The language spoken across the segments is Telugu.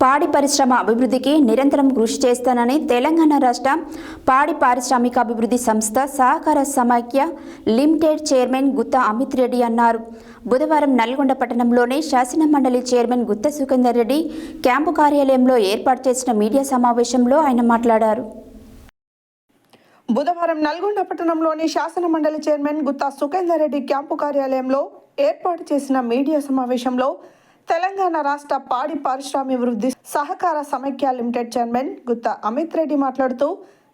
పాడి పరిశ్రమ అభివృద్ధికి నిరంతరం కృషి చేస్తానని తెలంగాణ రాష్ట్ర పాడి పారిశ్రామిక అభివృద్ధి సంస్థ సహకార సమాఖ్య లిమిటెడ్ చైర్మన్ గుత్తా అమిత్ రెడ్డి అన్నారు. బుధవారం నల్గొండ పట్టణంలోని శాసన మండలి చైర్మన్ గుత్త సుఖేందర్ రెడ్డి క్యాంపు కార్యాలయంలో ఏర్పాటు చేసిన మీడియా సమావేశంలో ఆయన మాట్లాడారు. బుధవారం నల్గొండ పట్టణంలోని శాసన మండలి చైర్మన్ గుత్తా సుఖేందర్ రెడ్డి క్యాంపు కార్యాలయంలో ఏర్పాటు చేసిన మీడియా సమావేశంలో తెలంగాణ రాష్ట్ర పాడి పారిశ్రామికాభివృద్ధి సహకార సమైక్య లిమిటెడ్ చైర్మన్ గుత్తా అమిత్ రెడ్డి మాట్లాడుతూ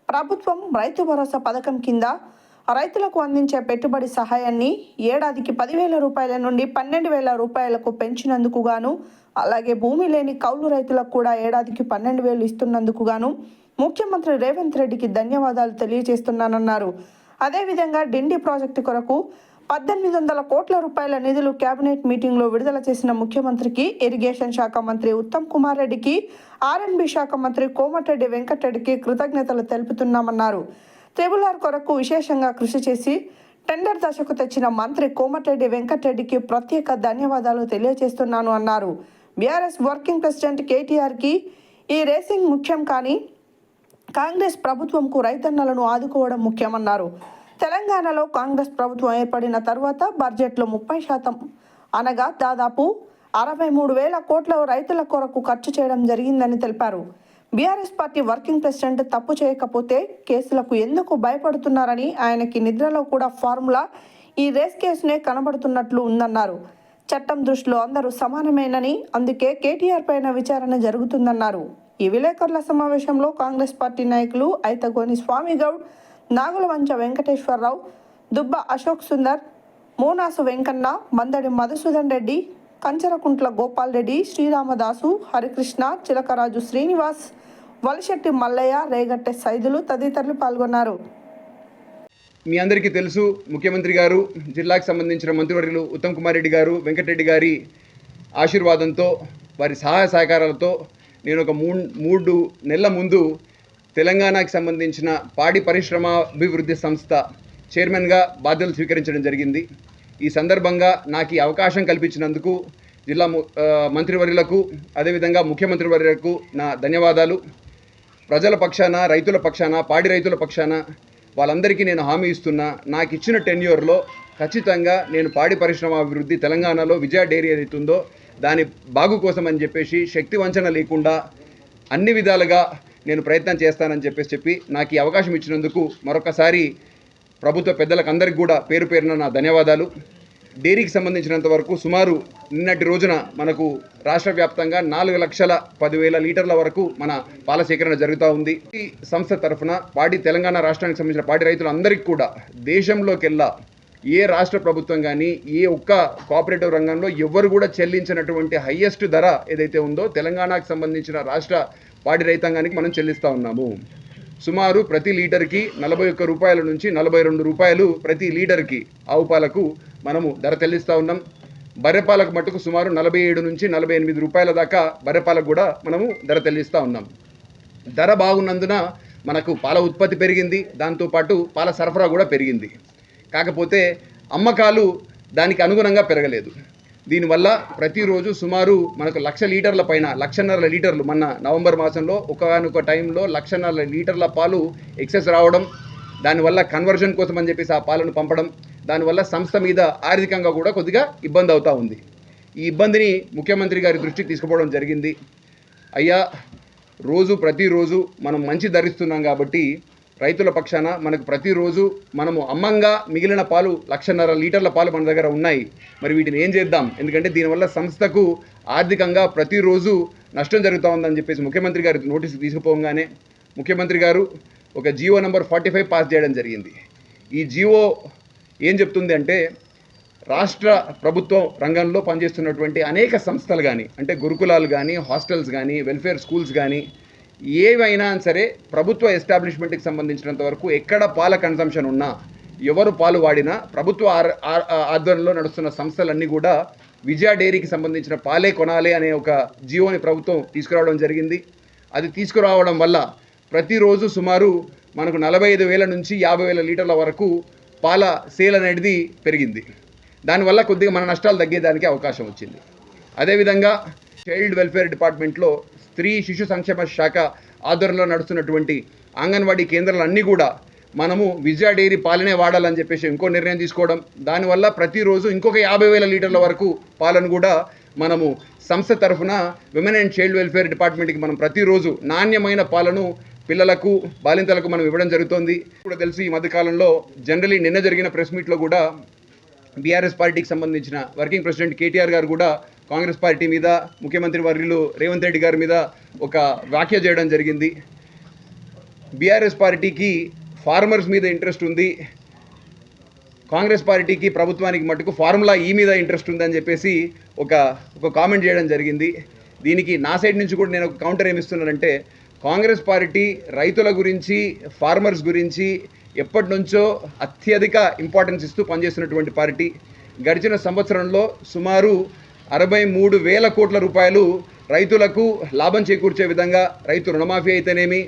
ప్రభుత్వం రైతు భరోసా పథకం కింద రైతులకు అందించే పెట్టుబడి సహాయాన్ని ఏడాదికి పదివేల రూపాయల నుండి పన్నెండు వేల రూపాయలకు పెంచినందుకు గాను అలాగే భూమి లేని కౌలు రైతులకు కూడా ఏడాదికి పన్నెండు వేలు ఇస్తున్నందుకు గాను ముఖ్యమంత్రి రేవంత్ రెడ్డికి ధన్యవాదాలు తెలియజేస్తున్నానన్నారు. అదేవిధంగా డిండి ప్రాజెక్టు కొరకు పద్దెనిమిది వందల కోట్ల రూపాయల నిధులు కేబినెట్ మీటింగ్లో విడుదల చేసిన ముఖ్యమంత్రికి ఇరిగేషన్ శాఖ మంత్రి ఉత్తమ్ కుమార్ రెడ్డికి ఆర్ఎండ్బి శాఖ మంత్రి కోమటిరెడ్డి వెంకటరెడ్డికి కృతజ్ఞతలు తెలుపుతున్నామన్నారు. ట్రిబుల్ ఆర్ కొరకు విశేషంగా కృషి చేసి టెండర్ దశకు తెచ్చిన మంత్రి కోమటిరెడ్డి వెంకటరెడ్డికి ప్రత్యేక ధన్యవాదాలు తెలియజేస్తున్నాను అన్నారు. బీఆర్ఎస్ వర్కింగ్ ప్రెసిడెంట్ కేటీఆర్కి ఈ రేసింగ్ ముఖ్యం కానీ కాంగ్రెస్ ప్రభుత్వంకు రైతన్నలను ఆదుకోవడం ముఖ్యమన్నారు. తెలంగాణలో కాంగ్రెస్ ప్రభుత్వం ఏర్పడిన తర్వాత బడ్జెట్లో ముప్పై శాతం అనగా దాదాపు అరవై మూడు వేల కోట్ల రైతుల కొరకు ఖర్చు చేయడం జరిగిందని తెలిపారు. బీఆర్ఎస్ పార్టీ వర్కింగ్ ప్రెసిడెంట్ తప్పు చేయకపోతే కేసులకు ఎందుకు భయపడుతున్నారని ఆయనకి నిద్రలో కూడా ఫార్ములా ఈ రేస్ కేసునే కనబడుతున్నట్లు ఉందన్నారు. చట్టం దృష్టిలో అందరూ సమానమేనని అందుకే కేటీఆర్ పైన విచారణ జరుగుతుందన్నారు. ఈ విలేకరుల సమావేశంలో కాంగ్రెస్ పార్టీ నాయకులు ఐతగోని స్వామి నాగులమంచ వెంకటేశ్వరరావు దుబ్బ అశోక్ సుందర్ మోనాసు వెంకన్న మందడి మధుసూదన్ రెడ్డి కంచరకుంట్ల గోపాల్ రెడ్డి శ్రీరామదాసు హరికృష్ణ చిలకరాజు శ్రీనివాస్ వలశెట్టి మల్లయ్య రేగట్టె సైదులు తదితరులు పాల్గొన్నారు. మీ అందరికీ తెలుసు ముఖ్యమంత్రి గారు జిల్లాకు సంబంధించిన మంత్రివర్యులు ఉత్తమ్ కుమార్ రెడ్డి గారు వెంకటరెడ్డి గారి ఆశీర్వాదంతో వారి సహాయ సహకారాలతో నేను ఒక మూడు మూడు నెలల ముందు తెలంగాణకు సంబంధించిన పాడి పరిశ్రమ అభివృద్ధి సంస్థ చైర్మన్గా బాధ్యతలు స్వీకరించడం జరిగింది. ఈ సందర్భంగా నాకు ఈ అవకాశం కల్పించినందుకు జిల్లా ము- మంత్రివర్యులకు అదేవిధంగా ముఖ్యమంత్రి వర్యులకు నా ధన్యవాదాలు. ప్రజల పక్షాన రైతుల పక్షాన పాడి రైతుల పక్షాన వాళ్ళందరికీ నేను హామీ ఇస్తున్నా. నాకు ఇచ్చిన టెన్యూర్లో ఖచ్చితంగా నేను పాడి పరిశ్రమ అభివృద్ధి తెలంగాణలో విజయ డైరీ ఏదైతే ఉందో దాని బాగు కోసం అని చెప్పేసి శక్తి వంచన లేకుండా అన్ని విధాలుగా నేను ప్రయత్నం చేస్తానని చెప్పేసి చెప్పి నాకు ఈ అవకాశం ఇచ్చినందుకు మరొకసారి ప్రభుత్వ పెద్దలకు అందరికీ కూడా పేరు పేరున నా ధన్యవాదాలు. డైరీకి సంబంధించినంత వరకు సుమారు నిన్నటి రోజున మనకు రాష్ట్ర వ్యాప్తంగా నాలుగు లక్షల పదివేల లీటర్ల వరకు మన పాల సేకరణ జరుగుతూ ఉంది. ఈ సంస్థ తరఫున పాడి తెలంగాణ రాష్ట్రానికి సంబంధించిన పాడి రైతులందరికీ కూడా దేశంలోకెల్లా ఏ రాష్ట్ర ప్రభుత్వం కానీ ఏ ఒక్క కోఆపరేటివ్ రంగంలో ఎవరు కూడా చెల్లించినటువంటి హయ్యెస్ట్ ధర ఏదైతే ఉందో తెలంగాణకు సంబంధించిన రాష్ట్ర పాడి రైతాంగానికి మనం చెల్లిస్తూ ఉన్నాము. సుమారు ప్రతి లీటర్కి నలభై ఒక్క రూపాయల నుంచి నలభై రెండు రూపాయలు ప్రతి లీటర్కి ఆవు పాలకు మనము ధర చెల్లిస్తూ ఉన్నాం. బర్రెపాలకు మటుకు సుమారు నలభై ఏడు నుంచి నలభై ఎనిమిది రూపాయల దాకా బర్రెపాలకు కూడా మనము ధర చెల్లిస్తూ ఉన్నాం. ధర బాగున్నందున మనకు పాల ఉత్పత్తి పెరిగింది. దాంతోపాటు పాల సరఫరా కూడా పెరిగింది. కాకపోతే అమ్మకాలు దానికి అనుగుణంగా పెరగలేదు. దీనివల్ల ప్రతిరోజు సుమారు మనకు లక్ష లీటర్ల పైన లక్షన్నర లీటర్లు మన నవంబర్ మాసంలో ఒకనొక టైంలో లక్షన్నర లీటర్ల పాలు ఎక్సెస్ రావడం దానివల్ల కన్వర్జన్ కోసం అని చెప్పేసి ఆ పాలను పంపడం దానివల్ల సంస్థ మీద ఆర్థికంగా కూడా కొద్దిగా ఇబ్బంది అవుతూ ఉంది. ఈ ఇబ్బందిని ముఖ్యమంత్రి గారి దృష్టికి తీసుకుపోవడం జరిగింది. అయ్యా రోజు ప్రతిరోజు మనం మంచి ధరిస్తున్నాం కాబట్టి రైతుల పక్షాన మనకు ప్రతిరోజు మనము అమ్మంగా మిగిలిన పాలు లక్షన్నర లీటర్ల పాలు మన దగ్గర ఉన్నాయి. మరి వీటిని ఏం చేద్దాం? ఎందుకంటే దీనివల్ల సంస్థకు ఆర్థికంగా ప్రతిరోజు నష్టం జరుగుతూ ఉందని చెప్పేసి ముఖ్యమంత్రి గారి నోటీసు తీసుకుపోగానే ముఖ్యమంత్రి గారు ఒక GO number forty five pass చేయడం జరిగింది. ఈ జియో ఏం చెప్తుంది అంటే రాష్ట్ర ప్రభుత్వ రంగంలో పనిచేస్తున్నటువంటి అనేక సంస్థలు కానీ అంటే గురుకులాలు కానీ హాస్టల్స్ కానీ వెల్ఫేర్ స్కూల్స్ కానీ ఏవైనా సరే ప్రభుత్వ ఎస్టాబ్లిష్మెంట్కి సంబంధించినంత వరకు ఎక్కడ పాల కన్సంప్షన్ ఉన్నా ఎవరు పాలు వాడినా ప్రభుత్వ ఆధ్వర్యంలో నడుస్తున్న సంస్థలన్నీ కూడా విజయ డైరీకి సంబంధించిన పాలే కొనాలి అనే ఒక జియోని ప్రభుత్వం తీసుకురావడం జరిగింది. అది తీసుకురావడం వల్ల ప్రతిరోజు సుమారు మనకు నలభై ఐదు వేల నుంచి యాభై వేల లీటర్ల వరకు పాల సేల్ అనేది పెరిగింది. దానివల్ల కొద్దిగా మన నష్టాలు తగ్గేదానికి అవకాశం వచ్చింది. అదేవిధంగా చైల్డ్ వెల్ఫేర్ డిపార్ట్మెంట్లో స్త్రీ శిశు సంక్షేమ శాఖ ఆధ్వర్యంలో నడుస్తున్నటువంటి అంగన్వాడీ కేంద్రాలన్నీ కూడా మనము విజయ డైరీ పాలనే వాడాలని చెప్పేసి ఇంకో నిర్ణయం తీసుకోవడం దానివల్ల ప్రతిరోజు ఇంకొక యాభై వేల లీటర్ల వరకు పాలను కూడా మనము సంస్థ తరఫున విమెన్ అండ్ చైల్డ్ వెల్ఫేర్ డిపార్ట్మెంట్కి మనం ప్రతిరోజు నాణ్యమైన పాలను పిల్లలకు బాలింతలకు మనం ఇవ్వడం జరుగుతోంది. కూడా తెలుసు ఈ మధ్యకాలంలో జనరలీ నిన్న జరిగిన ప్రెస్ మీట్లో కూడా బీఆర్ఎస్ పార్టీకి సంబంధించిన వర్కింగ్ ప్రెసిడెంట్ కేటీఆర్ గారు కూడా కాంగ్రెస్ పార్టీ మీద ముఖ్యమంత్రి వర్యులు రేవంత్ రెడ్డి గారి మీద ఒక వ్యాఖ్య చేయడం జరిగింది. బీఆర్ఎస్ పార్టీకి ఫార్మర్స్ మీద ఇంట్రెస్ట్ ఉంది. కాంగ్రెస్ పార్టీకి ప్రభుత్వానికి మటుకు ఫార్ములా ఈ మీద ఇంట్రెస్ట్ ఉందని చెప్పేసి ఒక ఒక కామెంట్ చేయడం జరిగింది. దీనికి నా సైడ్ నుంచి కూడా నేను ఒక కౌంటర్ ఏమిస్తున్నానంటే కాంగ్రెస్ పార్టీ రైతుల గురించి ఫార్మర్స్ గురించి ఎప్పటి నుంచో అత్యధిక ఇంపార్టెన్స్ ఇస్తూ పనిచేస్తున్నటువంటి పార్టీ. గడిచిన సంవత్సరంలో సుమారు అరవై మూడు వేల కోట్ల రూపాయలు రైతులకు లాభం చేకూర్చే విధంగా రైతు రుణమాఫీ అయితేనేమి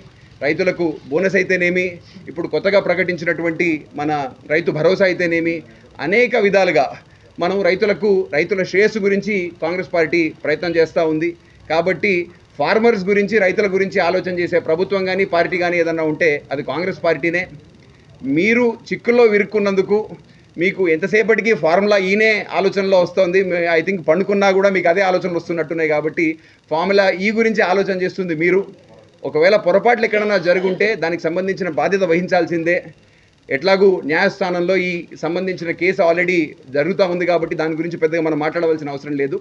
రైతులకు బోనస్ అయితేనేమి ఇప్పుడు కొత్తగా ప్రకటించినటువంటి మన రైతు భరోసా అయితేనేమి అనేక విధాలుగా మనం రైతులకు రైతుల శ్రేయస్సు గురించి కాంగ్రెస్ పార్టీ ప్రయత్నం చేస్తూ ఉంది. కాబట్టి ఫార్మర్స్ గురించి రైతుల గురించి ఆలోచన చేసే ప్రభుత్వం కానీ పార్టీ కానీ ఏదన్నా ఉంటే అది కాంగ్రెస్ పార్టీనే. మీరు చిక్కుల్లో విరుక్కున్నందుకు మీకు ఎంతసేపటికి ఫార్ములా ఈనే ఆలోచనలో వస్తుంది? ఐ థింక్ పండుకున్నా కూడా మీకు అదే ఆలోచనలు వస్తున్నట్టున్నాయి కాబట్టి ఫార్ములా ఈ గురించి ఆలోచన చేస్తుంది మీరు. ఒకవేళ పొరపాట్లు ఎక్కడైనా జరుగుంటే దానికి సంబంధించిన బాధ్యత వహించాల్సిందే. ఎట్లాగూ న్యాయస్థానంలో ఈ సంబంధించిన కేసు ఆల్రెడీ జరుగుతూ ఉంది కాబట్టి దాని గురించి పెద్దగా మనం మాట్లాడవలసిన అవసరం లేదు.